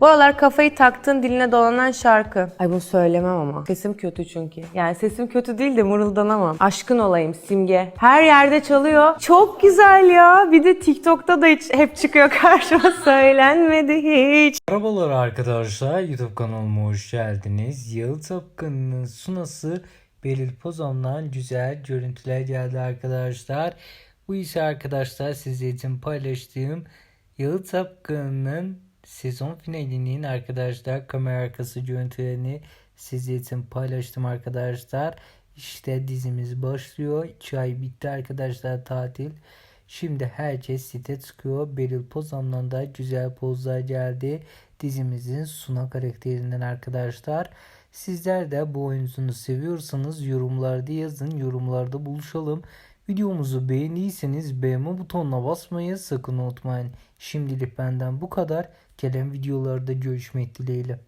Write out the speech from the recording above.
Bu aralar kafayı taktığın diline dolanan şarkı. Ay bunu söylemem ama. Sesim kötü çünkü. Yani sesim kötü değil de mırıldanamam. Aşkın olayım Simge. Her yerde çalıyor. Çok güzel ya. Bir de TikTok'ta da hiç, hep çıkıyor karşıma. Söylenmedi hiç. Merhabalar arkadaşlar YouTube kanalıma hoş geldiniz. Yalı Tapkanı'nın sunası Belil Pozom'dan güzel görüntüler geldi arkadaşlar. Bu ise arkadaşlar sizler için paylaştığım Yalı Tapkanı'nın sezon finalinin arkadaşlar kamera arkası görüntülerini sizler için paylaştım arkadaşlar. İşte dizimiz başlıyor. 2 ay bitti arkadaşlar tatil. Şimdi herkes site çıkıyor. Beril Pozan'dan da güzel pozlar geldi. Dizimizin Suna karakterinden arkadaşlar. Sizler de bu oyuncunu seviyorsanız yorumlarda yazın. Yorumlarda buluşalım. Videomuzu beğendiyseniz beğenme butonuna basmayı sakın unutmayın. Şimdilik benden bu kadar. Gelen videolarda görüşmek dileğiyle.